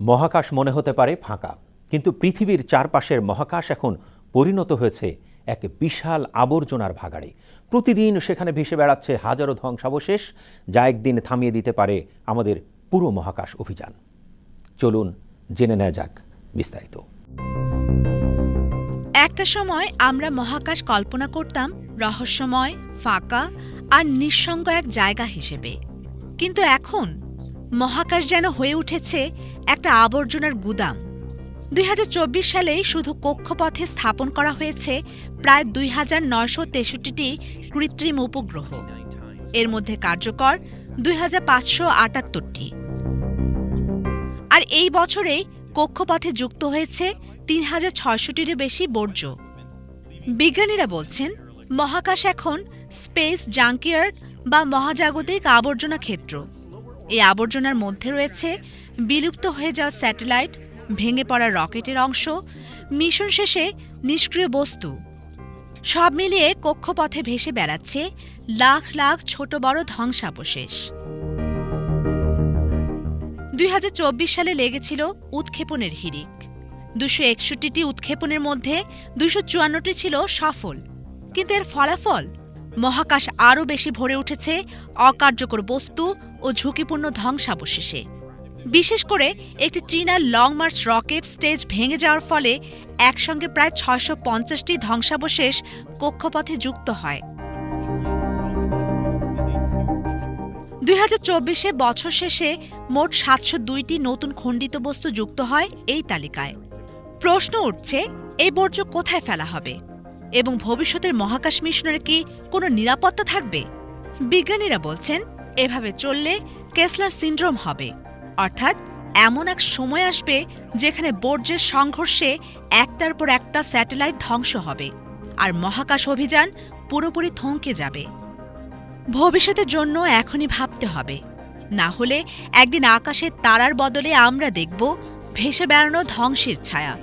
মহাকাশ মনে হতে পারে ফাঁকা, কিন্তু পৃথিবীর চারপাশের মহাকাশ এখন পরিণত হয়েছে এক বিশাল আবর্জনার ভাগাড়ে। প্রতিদিন সেখানে ভেসে বেড়াচ্ছে হাজারো ধ্বংসাবশেষ, যা একদিন থামিয়ে দিতে পারে আমাদের পুরো মহাকাশ অভিযান। চলুন জেনে নেওয়া যাক বিস্তারিত। একটা সময় আমরা মহাকাশ কল্পনা করতাম রহস্যময়, ফাঁকা আর নিঃসঙ্গ এক জায়গা হিসেবে। কিন্তু এখন মহাকাশ যেন হয়ে উঠেছে একটা আবর্জনার গুদাম। দুই হাজার চব্বিশ সালেই শুধু কক্ষপথে স্থাপন করা হয়েছে প্রায় দুই হাজার নয়শো তেষট্টিটি কৃত্রিম উপগ্রহ। এর মধ্যে কার্যকর দুই হাজার পাঁচশো আটাত্তরটি। আর এই বছরেই কক্ষপথে যুক্ত হয়েছে তিন হাজার ছয়শটিরও বেশি বর্জ্য। বিজ্ঞানীরা বলছেন, মহাকাশ এখন স্পেস জাঙ্কিয়ার্ড বা মহাজাগতিক আবর্জনা ক্ষেত্র। এই আবর্জনার মধ্যে রয়েছে বিলুপ্ত হয়ে যাওয়া স্যাটেলাইট, ভেঙে পড়া রকেটের অংশ, মিশন শেষে নিষ্ক্রিয় বস্তু। সব মিলিয়ে কক্ষপথে ভেসে বেড়াচ্ছে লাখ লাখ ছোট বড় ধ্বংসাবশেষ। দুই হাজার চব্বিশ সালে লেগেছিল উৎক্ষেপণের হিরিক দুশো একষট্টিটি উৎক্ষেপণের মধ্যে দুশো চুয়ান্নটি ছিল সফল। কিন্তু এর ফলাফল মহাকাশ আরও বেশি ভরে উঠেছে অকার্যকর বস্তু ও ঝুঁকিপূর্ণ ধ্বংসাবশেষে। বিশেষ করে একটি চীনা লং মার্চ রকেট স্টেজ ভেঙে যাওয়ার ফলে একসঙ্গে প্রায় ছয়শো পঞ্চাশটি ধ্বংসাবশেষ কক্ষপথে যুক্ত হয়। দুই হাজার চব্বিশে বছর শেষে মোট সাতশো দুইটি নতুন খণ্ডিত বস্তু যুক্ত হয় এই তালিকায়। প্রশ্ন উঠছে, এই বর্জ্য কোথায় ফেলা হবে? এবং ভবিষ্যতের মহাকাশ মিশনের কি কোনো নিরাপত্তা থাকবে? বিজ্ঞানীরা বলছেন, এভাবে চললে কেসলার সিন্ড্রোম হবে। অর্থাৎ এমন এক সময় আসবে যেখানে বর্জ্যের সংঘর্ষে একটার পর একটা স্যাটেলাইট ধ্বংস হবে আর মহাকাশ অভিযান পুরোপুরি থমকে যাবে। ভবিষ্যতের জন্য এখনই ভাবতে হবে। না হলে একদিন আকাশে তারার বদলে আমরা দেখব ভেসে বেড়ানো ধ্বংসের ছায়া।